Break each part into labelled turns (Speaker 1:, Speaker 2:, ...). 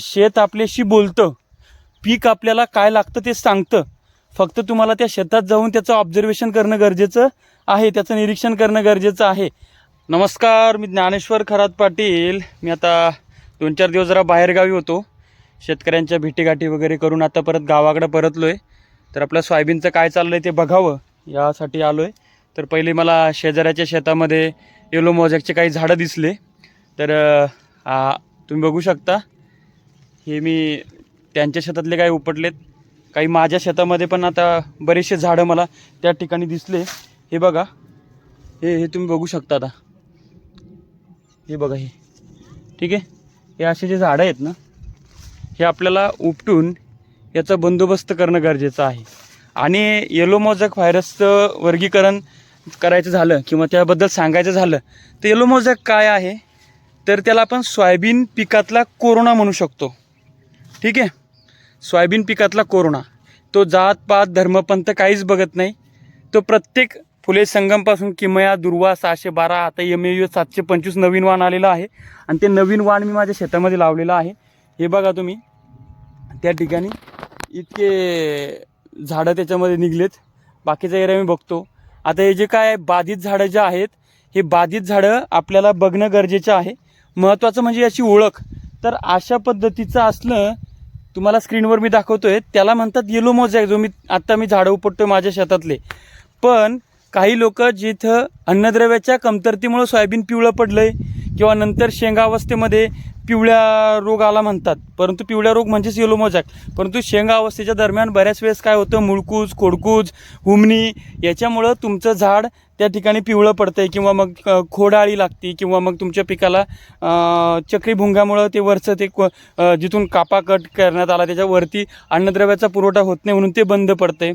Speaker 1: शेत आपल्याशी बोलतं. पीक आपल्याला काय लागतं ते सांगतं. फक्त तुम्हाला त्या शेतात जाऊन त्याचं ऑब्झर्वेशन करणं गरजेचं आहे. त्याचं निरीक्षण करणं गरजेचं आहे. नमस्कार मी ज्ञानेश्वर खरात पाटील. मी आता दोन चार दिवस जरा बाहेरगावी होतो. शेतकऱ्यांच्या भेटीगाठी वगैरे करून आता परत गावाकडं परतलो आहे तर आपल्या सोयाबीनचं काय चाललं आहे ते बघावं यासाठी आलो आहे तर पहिले मला शेजाऱ्याच्या शेतामध्ये येलो मोजॅकचे काही झाडं दिसले. तर आ, तुम्ही बघू शकता. हे मी त्यांच्या शेतातले काही उपटलेत. काही माझ्या शेतामध्ये पण आता बरेचसे झाडं मला त्या ठिकाणी दिसले. हे बघा. हे हे तुम्ही बघू शकता आता. हे बघा हे. ठीक आहे? हे असे जे झाडं आहेत ना हे आपल्याला उपटून याचा बंदोबस्त करणं गरजेचं आहे. आणि येलो मोजॅक व्हायरसचं वर्गीकरण करायचं झालं किंवा त्याबद्दल सांगायचं झालं तर येलो मोजॅक काय आहे? तर त्याला आपण सोयाबीन पिकातला कोरोना म्हणू शकतो. ठीक आहे? सोयाबीन पिकातला कोरोना. तो जात पात धर्मपंथ काहीच बघत नाही. तो प्रत्येक फुले संगमपासून किमया दुर्वा सहाशे बारा आता एम यू सातशे पंचवीस नवीन वाण आलेलं आहे. आणि ते नवीन वाण मी माझ्या शेतामध्ये लावलेलं आहे. हे बघा तुम्ही. त्या ठिकाणी इतके झाडं त्याच्यामध्ये निघलेत. बाकीचा एरिया मी बघतो. आता हे जे काय बाधित झाडं जे आहेत हे बाधित झाडं आपल्याला बघणं गरजेचं आहे. महत्त्वाचं म्हणजे याची ओळख. तर अशा पद्धतीचं असलं तुम्हाला स्क्रीनवर मी दाखवतोय त्याला म्हणतात येलो मोझॅक जो मी आत्ता मी झाडं उपटतोय माझ्या शेतातले. पण काही लोक जिथं अन्नद्रव्याच्या कमतरतेमुळं सोयाबीन पिवळं पडलंय किंवा नंतर शेंगावस्थेमध्ये पिवळ्या रोग आला म्हणतात. परंतु पिवळ्या रोग म्हणजेच येलो मोजॅक परंतु शेंगा अवस्थेच्या दरम्यान बऱ्याच वेळेस काय होतं? मुळकूज खोडकूज हुमणी याच्यामुळं तुमचं झाड त्या ठिकाणी पिवळं पडतं आहे किंवा मग खोडाळी लागते किंवा मग तुमच्या पिकाला चक्रीभुंगामुळं ते वरचं ते जिथून कापा कट करण्यात आला त्याच्यावरती अन्नद्रव्याचा पुरवठा होत नाही म्हणून ते बंद पडतं आहे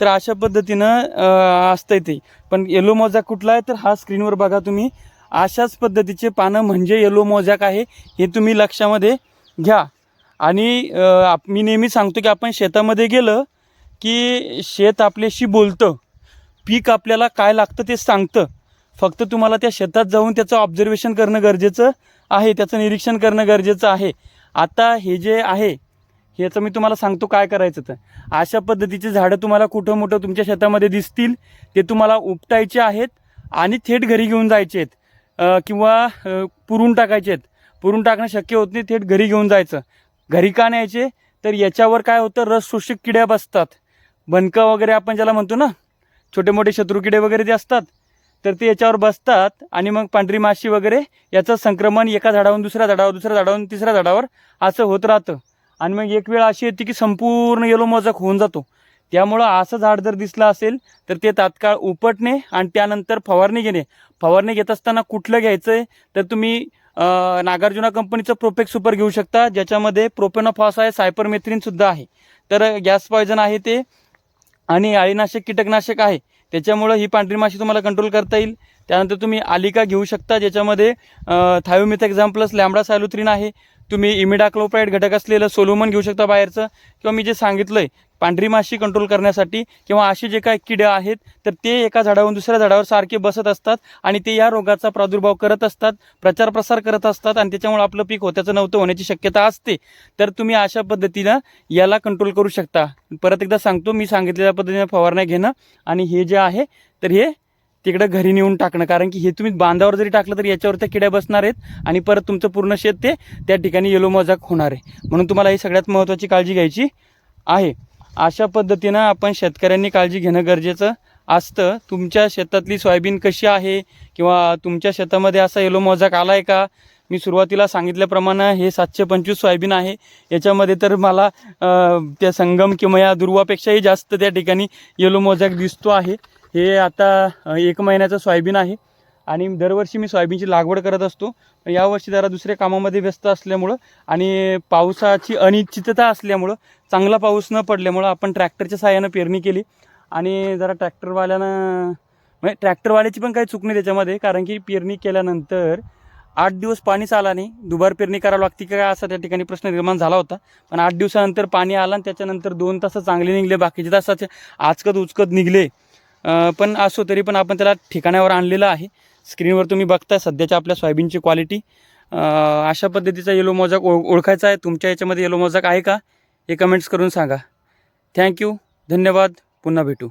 Speaker 1: तर अशा पद्धतीनं असतं असतंय ते. पण येलो मोजा कुठला आहे? तर हा स्क्रीनवर बघा तुम्ही. अशाच पद्धतीचे पानं म्हणजे येलो मोजॅक आहे. हे तुम्ही लक्षामध्ये घ्या. आणि आप- मी नेहमी सांगतो की आपण शेतामध्ये गेलं की शेत आपल्याशी बोलतं. पीक आपल्याला काय लागतं ते सांगतं. फक्त तुम्हाला त्या शेतात जाऊन त्याचं ऑब्झर्वेशन करणं गरजेचं आहे. त्याचं निरीक्षण करणं गरजेचं आहे. आता हे जे आहे ह्याचं मी तुम्हाला सांगतो काय करायचं तर. अशा पद्धतीचे झाडं तुम्हाला कुठं मोठं तुमच्या शेतामध्ये दिसतील ते तुम्हाला उपटायचे आहेत आणि थेट घरी घेऊन जायचे आहेत. किंवा पुरून टाकायचे आहेत. पुरून टाकणं शक्य होत नाही थेट घरी घेऊन जायचं. घरी का न्यायचे? तर याच्यावर काय होतं? रस शोषक किड्या बसतात. बनका वगैरे आपण ज्याला म्हणतो ना छोटे मोठे शत्रू किडे वगैरे जे असतात तर ते याच्यावर बसतात आणि मग पांढरी माशी वगैरे याचं संक्रमण एका झाडावरून दुसऱ्या झाडावर दुसऱ्या झाडावरून तिसऱ्या झाडावर असं होत राहतं. आणि मग एक वेळ अशी येते की संपूर्ण येलो मोजाक होऊन जातो. त्यामुळं असं झाड जर दिसलं असेल तर ते तात्काळ उपटणे आणि त्यानंतर फवारणी घेणे. फवारणी घेत असताना कुठलं घ्यायचं आहे तर तुम्ही नागार्जुना कंपनीचं प्रोपेक सुपर घेऊ शकता ज्याच्यामध्ये प्रोपेनोफॉस आहे सायपरमेथ्रिनसुद्धा आहे. तर गॅस पॉयझन आहे ते आणि अळीनाशक कीटकनाशक आहे. त्याच्यामुळं ही पांढरी माशी तुम्हाला कंट्रोल करता येईल. त्यानंतर तुम्ही आलिका घेऊ शकता ज्याच्यामध्ये थायोमिथॅक्झाम प्लस लॅमडा सायलोथ्रीन आहे. तुम्ही इमिडाक्लोप्राईड घटक असलेलं सोलोमन घेऊ शकता बाहेरचं किंवा मी जे सांगितलं आहे पांढरी माशी कंट्रोल करण्यासाठी किंवा असे जे काही किडे आहेत तर ते एका झाडावरून दुसऱ्या झाडावर सारखे बसत असतात आणि ते या रोगाचा प्रादुर्भाव करत असतात प्रचार प्रसार करत असतात आणि त्याच्यामुळे आपलं पीक होत्याचं नव्हतं होण्याची शक्यता असते. तर तुम्ही अशा पद्धतीनं याला कंट्रोल करू शकता. परत एकदा सांगतो मी सांगितलेल्या पद्धतीने फवारण्या घेणं आणि हे जे आहे तर हे तिकडं घरी नेऊन टाकणं. कारण की हे तुम्ही बांधावर जरी टाकलं तर याच्यावर त्या किड्या बसणार आहेत आणि परत तुमचं पूर्ण शेत ते त्या ठिकाणी येलो मजाक होणार आहे. म्हणून तुम्हाला ही सगळ्यात महत्त्वाची काळजी घ्यायची आहे. अशा पद्धतीनं आपण शेतकऱ्यांनी काळजी घेणं गरजेचं असतं. तुमच्या शेतातली सोयाबीन कशी आहे किंवा तुमच्या शेतामध्ये असा येलो मोजाक आला आहे का? मी सुरुवातीला सांगितल्याप्रमाणे हे सातशे पंचवीस सोयाबीन आहे. याच्यामध्ये तर मला त्या संगम किंवा या दुर्वापेक्षाही जास्त त्या ठिकाणी येलो मोजाक दिसतो आहे. हे आता एक महिन्याचं सोयाबीन आहे. आणि दरवर्षी मी सोयाबीनची लागवड करत असतो. यावर्षी जरा दुसऱ्या कामामध्ये व्यस्त असल्यामुळं आणि पावसाची अनिश्चितता असल्यामुळं चांगला पाऊस न पडल्यामुळं आपण ट्रॅक्टरच्या सहाय्यानं पेरणी केली. आणि जरा ट्रॅक्टरवाल्यानं म्हणजे ट्रॅक्टरवाल्याची पण काही चूक नाही त्याच्यामध्ये कारण की पेरणी केल्यानंतर आठ दिवस पाणीच आला नाही. दुबार पेरणी करावं लागते का असा त्या ठिकाणी प्रश्न निर्माण झाला होता. पण आठ दिवसानंतर पाणी आलं आणि त्याच्यानंतर दोन तास चांगले निघले बाकीचे तासाचे आचकत उचकत निघले. पण असो तरी पण आपण त्याला ठिकाणावर आणलेलं आहे. स्क्रीनवर तुम्ही बघताय सध्याच्या आपल्या सोयाबीनची क्वालिटी अशा पद्धतीचा येलो मोजाक ओळ ओळखायचा आहे. तुमच्या याच्यामध्ये येलो मोजाक आहे का? हे कमेंट्स करून सांगा. थँक्यू धन्यवाद. पुन्हा भेटू.